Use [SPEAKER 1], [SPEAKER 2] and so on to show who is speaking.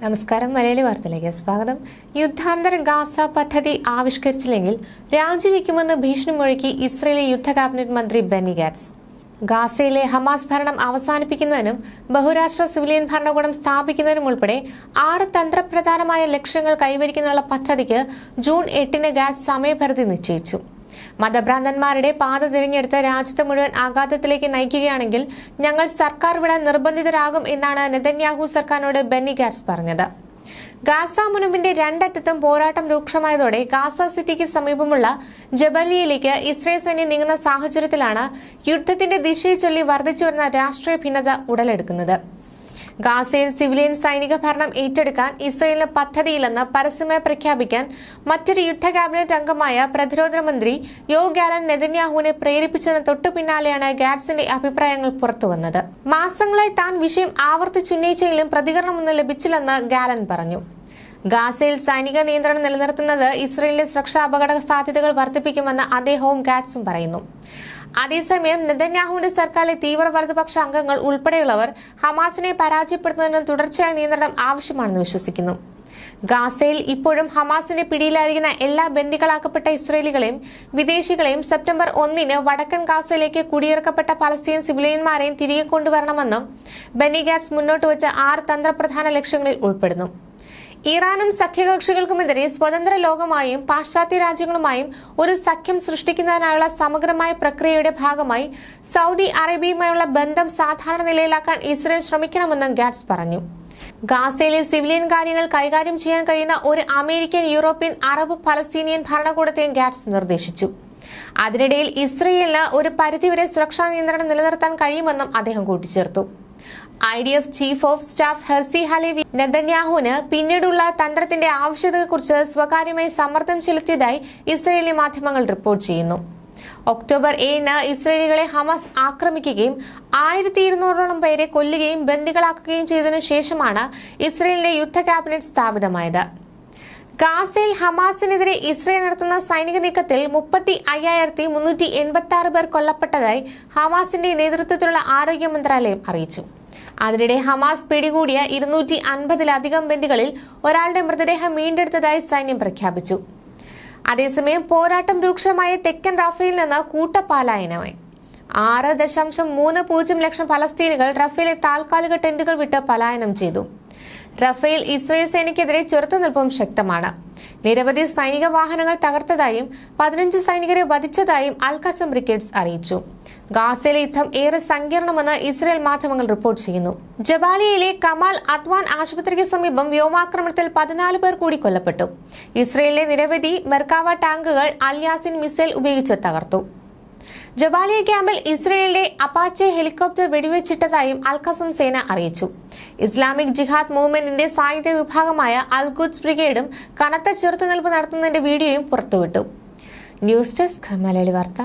[SPEAKER 1] നമസ്കാരം. മലയാളി വാർത്തയിലേക്ക് സ്വാഗതം. യുദ്ധാന്തര ഗാസ പദ്ധതി ആവിഷ്കരിച്ചില്ലെങ്കിൽ രാജിവെക്കുമെന്ന് ഭീഷണി മുഴക്കി ഇസ്രയേലി യുദ്ധ കാബിനറ്റ് മന്ത്രി ബെന്നി ഗാറ്റ്സ്. ഗാസയിലെ ഹമാസ് ഭരണം അവസാനിപ്പിക്കുന്നതിനും ബഹുരാഷ്ട്ര സിവിലിയൻ ഭരണകൂടം സ്ഥാപിക്കുന്നതിനും ഉൾപ്പെടെ ആറ് തന്ത്രപ്രധാനമായ ലക്ഷ്യങ്ങൾ കൈവരിക്കുന്നതിനുള്ള പദ്ധതിക്ക് ജൂൺ എട്ടിന് ഗാറ്റ്സ് സമയപരിധി നിശ്ചയിച്ചു. മതഭ്രാന്തന്മാരുടെ പാത തിരഞ്ഞെടുത്ത് രാജ്യത്ത് മുഴുവൻ ആഘാതത്തിലേക്ക് നയിക്കുകയാണെങ്കിൽ ഞങ്ങൾ സർക്കാർ വിടാൻ നിർബന്ധിതരാകും എന്നാണ് നെതന്യാഹു സർക്കാരിനോട് ബെന്നി ഗാസ് പറഞ്ഞത്. ഗാസ മുനമ്പിന്റെ രണ്ടറ്റത്തും പോരാട്ടം രൂക്ഷമായതോടെ ഗാസ സിറ്റിക്ക് സമീപമുള്ള ജബലിയയിലേക്ക് ഇസ്രയേൽ സൈന്യം നീങ്ങുന്ന സാഹചര്യത്തിലാണ് യുദ്ധത്തിന്റെ ദിശയെ ചൊല്ലി വർദ്ധിച്ചു വരുന്ന രാഷ്ട്രീയ ഭിന്നത ഉടലെടുക്കുന്നത്. ഗാസയിൽ സിവിലിയൻ സൈനിക ഭരണം ഏറ്റെടുക്കാൻ ഇസ്രയേലിന് പദ്ധതിയില്ലെന്ന് പരസ്യമായി പ്രഖ്യാപിക്കാൻ മറ്റൊരു യുദ്ധ ക്യാബിനറ്റ് അംഗമായ പ്രതിരോധ മന്ത്രി യോ ഗാലൻ നെതന്യാഹുവിനെ പ്രേരിപ്പിച്ചതിന് തൊട്ടു പിന്നാലെയാണ് ഗാറ്റ്സിന്റെ അഭിപ്രായങ്ങൾ പുറത്തുവന്നത്. മാസങ്ങളായി താൻ വിഷയം ആവർത്തിച്ചുന്നയിച്ചെങ്കിലും പ്രതികരണമൊന്നും ലഭിച്ചില്ലെന്ന് ഗാലൻ പറഞ്ഞു. ഗാസയിൽ സൈനിക നിയന്ത്രണം നിലനിർത്തുന്നത് ഇസ്രയേലിന്റെ സുരക്ഷാ അപകട സാധ്യതകൾ വർദ്ധിപ്പിക്കുമെന്ന് അദ്ദേഹവും ഗാറ്റ്സും പറയുന്നു. അതേസമയം നെതന്യാഹുവിന്റെ സർക്കാരിലെ തീവ്ര അംഗങ്ങൾ ഉൾപ്പെടെയുള്ളവർ ഹമാസിനെ പരാജയപ്പെടുത്തുന്നതിന് തുടർച്ചയായ നിയന്ത്രണം ആവശ്യമാണെന്ന് വിശ്വസിക്കുന്നു. ഗാസയിൽ ഇപ്പോഴും ഹമാസിന്റെ പിടിയിലായിരിക്കുന്ന എല്ലാ ബന്ദികളാക്കപ്പെട്ട ഇസ്രയേലികളെയും വിദേശികളെയും സെപ്റ്റംബർ ഒന്നിന് വടക്കൻ ഗാസയിലേക്ക് കുടിയിറക്കപ്പെട്ട പലസ്തീൻ സിവിലിയന്മാരെയും തിരികെ കൊണ്ടുവരണമെന്നും ബെന്നി ഗാറ്റ്സ് മുന്നോട്ട് വെച്ച ആറ് തന്ത്രപ്രധാന ലക്ഷ്യങ്ങളിൽ ഉൾപ്പെടുന്നു. ഇറാനും സഖ്യകക്ഷികൾക്കുമെതിരെ സ്വതന്ത്ര ലോകമായും പാശ്ചാത്യ രാജ്യങ്ങളുമായും ഒരു സഖ്യം സൃഷ്ടിക്കുന്നതിനായുള്ള സമഗ്രമായ പ്രക്രിയയുടെ ഭാഗമായി സൗദി അറേബ്യയുമായുള്ള ബന്ധം സാധാരണ നിലയിലാക്കാൻ ഇസ്രയേൽ ശ്രമിക്കണമെന്ന് ഗാറ്റ്സ് പറഞ്ഞു. ഗാസയിലെ സിവിലിയൻ കാര്യങ്ങൾ കൈകാര്യം ചെയ്യാൻ കഴിയുന്ന ഒരു അമേരിക്കൻ യൂറോപ്യൻ അറബ് ഫലസ്തീനിയൻ ഭരണകൂടത്തെയും ഗാറ്റ്സ് നിർദ്ദേശിച്ചു. അതിനിടയിൽ ഇസ്രയേലിന് ഒരു പരിധിവരെ സുരക്ഷാ നിയന്ത്രണം നിലനിർത്താൻ കഴിയുമെന്നും അദ്ദേഹം കൂട്ടിച്ചേർത്തു. I D F chief of staff Herzi Halevi നെതന്യാഹുവിന് പിന്നീടുള്ള തന്ത്രത്തിന്റെ ആവശ്യകതയെക്കുറിച്ച് സ്വകാര്യമായി സമ്മർദ്ദം ചെലുത്തിയതായി ഇസ്രയേലി മാധ്യമങ്ങൾ റിപ്പോർട്ട് ചെയ്യുന്നു. ഒക്ടോബർ ഏഴിന് ഇസ്രയേലികളെ ഹമാസ് ആക്രമിക്കുകയും ആയിരത്തി ഇരുന്നൂറോളം പേരെ കൊല്ലുകയും ബന്ദികളാക്കുകയും ചെയ്തതിനു ശേഷമാണ് ഇസ്രയേലിന്റെ യുദ്ധ ക്യാബിനറ്റ് സ്ഥാപിതമായത്. ഗാസയിൽ ഹമാസിനെതിരെ ഇസ്രയേൽ നടത്തുന്ന സൈനിക നീക്കത്തിൽ മുപ്പത്തി അയ്യായിരത്തി മുന്നൂറ്റി എൺപത്തി ആറ് പേർ കൊല്ലപ്പെട്ടതായി ഹമാസിന്റെ നേതൃത്വത്തിലുള്ള ആരോഗ്യ മന്ത്രാലയം അറിയിച്ചു. അതിനിടെ ഹമാസ് പിടികൂടിയ ഇരുന്നൂറ്റി അൻപതിലധികം ബന്ദികളിൽ ഒരാളുടെ മൃതദേഹം വീണ്ടെടുത്തതായി സൈന്യം പ്രഖ്യാപിച്ചു. അതേസമയം പോരാട്ടം രൂക്ഷമായ തെക്കൻ റാഫേൽ നിന്ന് കൂട്ടപാലായനമായി ആറ് ദശാംശം മൂന്ന് പൂജ്യം ലക്ഷം ഫലസ്തീനുകൾ റഫേലെ താൽക്കാലിക ടെന്റുകൾ വിട്ട് പലായനം ചെയ്തു. റഫേൽ ഇസ്രയേൽ സേനയ്ക്കെതിരെ ചെറുത്തുനിൽപ്പും ശക്തമാണ്. നിരവധി സൈനിക വാഹനങ്ങൾ തകർത്തതായും പതിനഞ്ച് സൈനികരെ വധിച്ചതായും അൽ ഖസം ബ്രിഗേഡ്സ് അറിയിച്ചു. ഗാസയിലെ യുദ്ധം ഏറെ സങ്കീർണമെന്ന് ഇസ്രയേൽ മാധ്യമങ്ങൾ റിപ്പോർട്ട് ചെയ്യുന്നു. ജബാലിയയിലെ കമാൽ അദ്വാൻ ആശുപത്രിക്ക് സമീപം വ്യോമാക്രമണത്തിൽ പതിനാല് പേർ കൂടി കൊല്ലപ്പെട്ടു. ഇസ്രയേലിലെ നിരവധി മെർക്കാവ ടാങ്കുകൾ അൽയാസിൻ മിസൈൽ ഉപയോഗിച്ച് തകർത്തു. ജബാലിയ ക്യാമ്പിൽ ഇസ്രയേലിന്റെ അപ്പാച്ചെ ഹെലികോപ്റ്റർ വെടിവെച്ചിട്ടതായും അൽഖസം സേന അറിയിച്ചു. ഇസ്ലാമിക് ജിഹാദ് മൂവ്മെന്റിന്റെ സായുധ വിഭാഗമായ അൽഖുദ്സ് ബ്രിഗേഡും കനത്ത ചെറുത്തുനിൽപ്പ് നടത്തുന്നതിന്റെ വീഡിയോയും പുറത്തുവിട്ടു. ന്യൂസ് ഡെസ്ക് മലയാളി വാർത്ത.